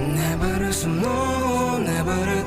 Не бери сумну, не бери